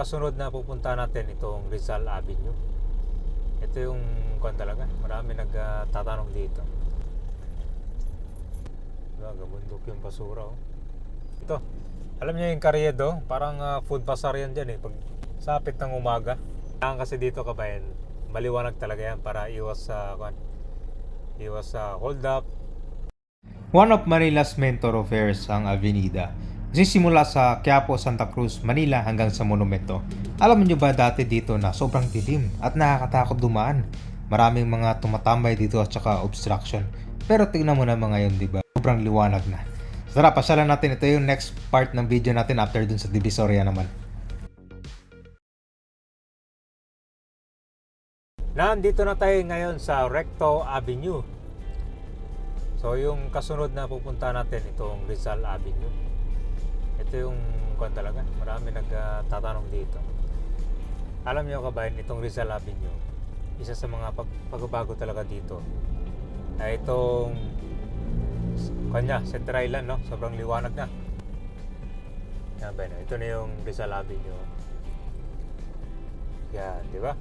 kasunod na pupunta natin itong Rizal Avenue. Ito yung kwan talaga. Marami nagtatanong dito. Gabundok yung basura oh. Ito. Alam niyo yung Carriedo, parang ah, food bazaar yan dyan eh. Pag sapit ng umaga. Kailangan kasi dito kabayan, maliwanag talaga yan para iwas sa kwan. Iwas sa hold up. One of Manila's main thoroughfares ang Avenida. Nagsisimula sa Quiapo, Santa Cruz, Manila hanggang sa Monumento. Alam niyo ba dati dito na sobrang dilim at nakakatakot dumaan? Maraming mga tumatambay dito at saka obstruction. Pero tingnan mo naman ngayon, di ba? Sobrang liwanag na. Tara, pasyalan natin. Ito yung next part ng video natin after dun sa Divisoria naman. Nandito na tayo ngayon sa Recto Avenue. So yung kasunod na pupunta natin itong Rizal Avenue. Ito yung kwan talaga. Marami nagtatanong dito. Alam niyo kabayan, itong Rizal Avenue, isa sa mga pag pagbabago talaga dito ay itong kanya, Center Island, no? Sobrang liwanag na. Yan ba? Ito na yung Rizal Avenue. Yan, di ba?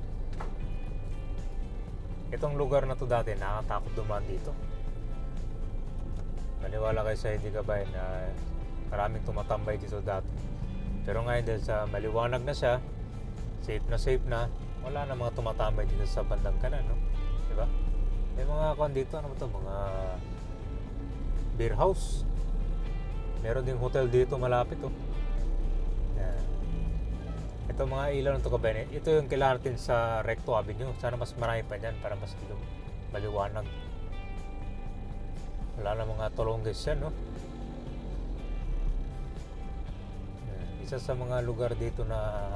Itong lugar na to dati, nakakatakot dumaan dito. Maniwala kayo sa hindi kabayan na maraming tumatambay dito dati. Pero ngayon dahil sa maliwanag na siya, safe na safe na, wala na mga tumatambay dito sa bandang kanan, no? Di ba? May mga kwan dito, ano ba to? Mga beer house. Meron ding hotel dito malapit, oh. Yan. Ito mga ilaw ng Tucaben, ito yung kailangan natin sa Recto Avenue. Sana mas marami pa dyan para mas maliwanag. Wala na mga tolongges yan, no? Isa sa mga lugar dito na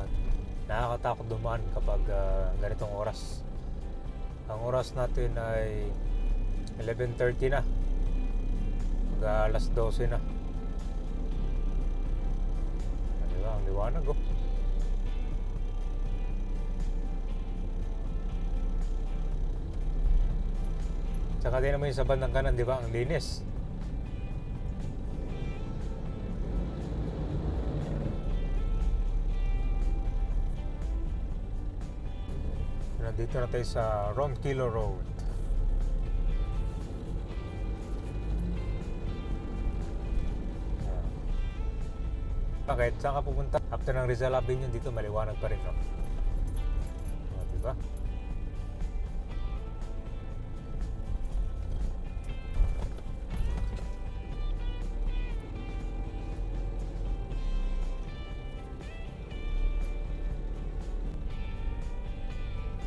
nakakatakot dumaan kapag ah, ganitong oras. Ang oras natin ay 11.30 na. Mag alas 12 na. Ah, Diba? Ang liwanag, oh. Tsaka din naman yung sa bandang kanan, di ba? Ang linis. Nandito na tayo sa Ronquillo Road. Bakit? Saan ka pupunta? After ng Rizal Avenue, dito maliwanag pa rin, no? Diba?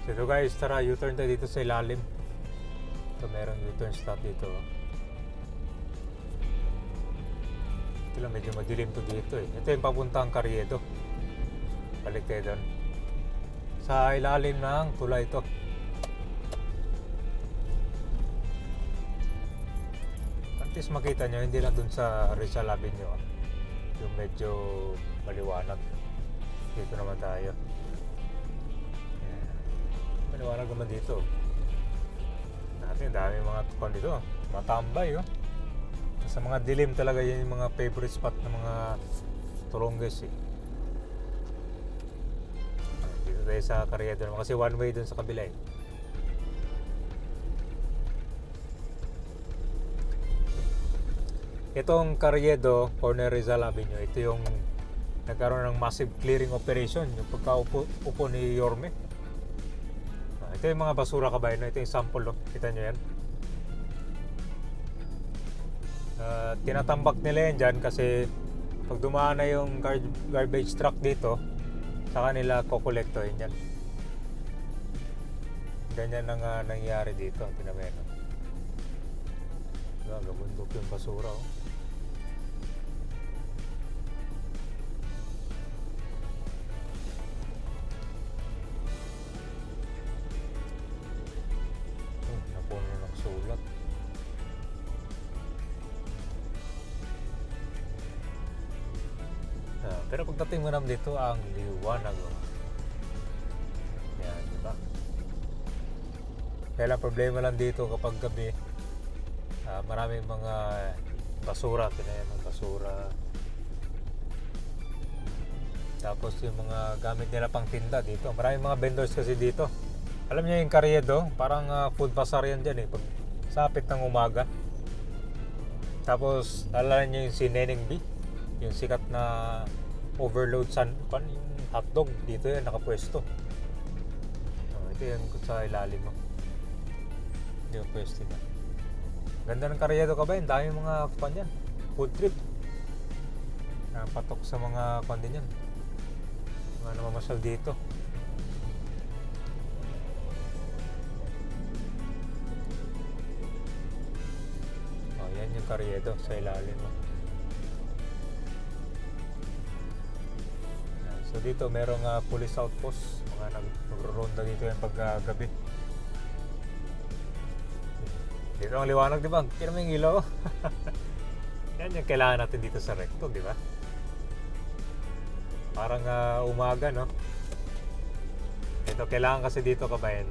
So ito guys, tara U-turn tayo dito sa ilalim. Ito meron U-turn stop dito. Ito lang medyo madilim to dito eh. Ito yung papuntang Carriedo. Balik tayo doon. Sa ilalim ng tulay ito. At least makita nyo, hindi lang dun sa Rizal Avenue. Yung medyo maliwanag. Dito naman tayo. Maliwanag naman dito. Natin, dami mga tukon dito. Matambay, oh. Sa mga dilim talaga yan yung mga favorite spot ng mga tulongges, eh. Dito tayo sa Carriedo naman kasi one way dun sa kabila, eh. Itong Carriedo, corner Rizal Avenue, ito yung nagkaroon ng massive clearing operation yung pagkaupo upo ni Yorme. Ito yung mga basura kabayan, no? ito yung sample, oh. kita nyo yan. Ah, tinatambak nila yan dyan kasi pag dumaan na yung gar- garbage truck dito, sa kanila kukolektohin yan. Ganyan ang ah, nangyayari dito, tinamen. Diba, gabundok yung basura. Oh. Ah, pero pagdating mo naman dito, ang liwanag. Oh. Yan, di ba? Kaya lang problema lang dito kapag gabi, ah, maraming mga basura, tinayan ng basura. Tapos yung mga gamit nila pang tinda dito. Maraming mga vendors kasi dito. Alam niyo yung Carriedo, parang ah, food bazaar yan dyan eh. Pag sapit ng umaga. Tapos, alala niyo yung si Neneng B. Yung sikat na overload san pan hotdog dito yan nakapwesto. Oh, ito yung sa ilalim mo. Hindi yung pwesto niya. Ganda ng Carriedo ka ba? Ang dami mga pan yan. Food trip. Ah, patok sa mga pan din yan. Mga namamasyal dito. Carriedo sa ilalim. Yan. So dito merong ah, police outpost, mga nag nagro-ronda dito yung paggabi. Dito ang liwanag, di ba? Kira mo yung ilaw. Yan yung kailangan natin dito sa recto, di ba? Parang ah, umaga, no? Ito, kailangan kasi dito kabayan,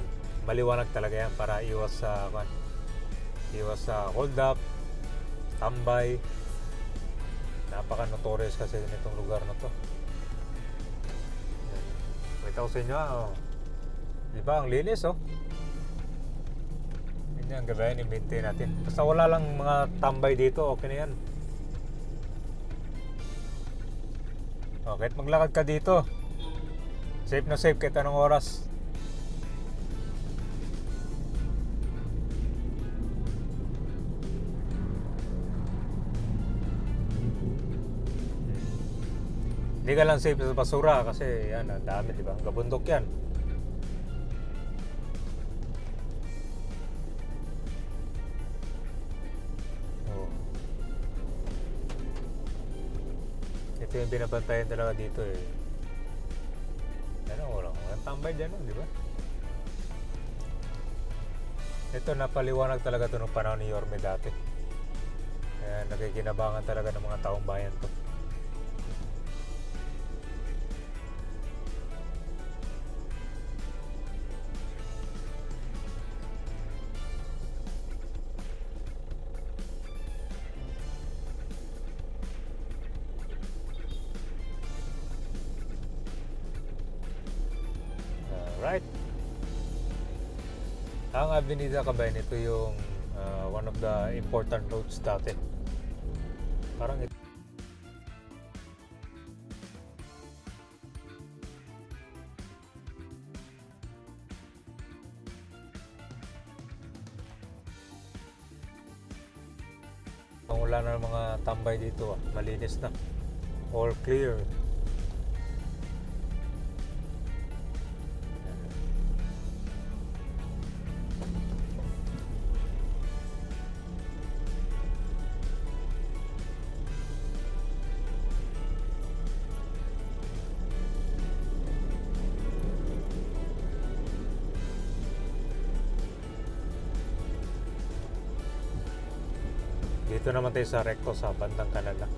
maliwanag talaga yan para iwas sa, kwan, iwas sa hold up, tambay. Napaka-notorious kasi nitong lugar na to. Yan. Wait ako sa inyo, ah, oh. Di ba? Ang linis, oh. Yan yung gabayan, i-maintain natin. Basta wala lang mga tambay dito, okay na yan. Oh, kahit maglakad ka dito, safe na safe kahit anong oras. Hindi ka lang safe sa basura kasi yan, ang dami, di ba? Gabundok yan. Oo. Ito yung binabantayan talaga dito eh. Ano, wala walang tambay dyan, oh, di ba? Ito, napaliwanag talaga to nung panahon ni Yorme dati. Kaya nakikinabangan talaga ng mga taong bayan to. Alright. Ang Avenida Cabayan, ito yung uh, one of the important roads dati. Parang ito. Wala na mga tambay dito, ah. malinis na. All clear. Dito naman tayo sa recto sa bandang kanan na.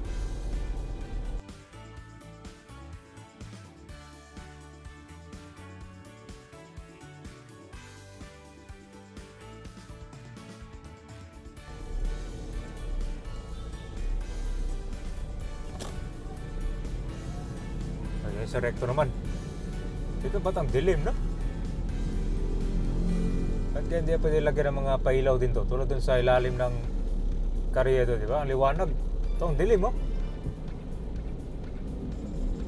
Ayan sa recto naman. Dito ba't ang dilim, no? At hindi pwede lagyan ng mga pailaw din to. Tulad dun sa ilalim ng Carriedo, di ba? Ang liwanag. Ito, ang dilim, oh.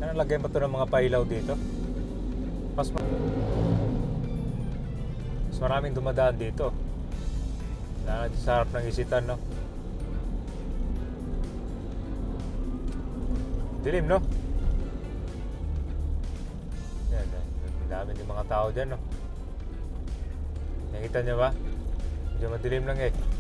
Ano, lagyan ba ito ng mga pailaw dito? Mas, ma- mas maraming dumadaan dito. Lalo sa harap ng isitan, no? Dilim, no? Yan, yan. Dami din mga tao dyan, no? Nakita niyo ba? Medyo madilim lang eh.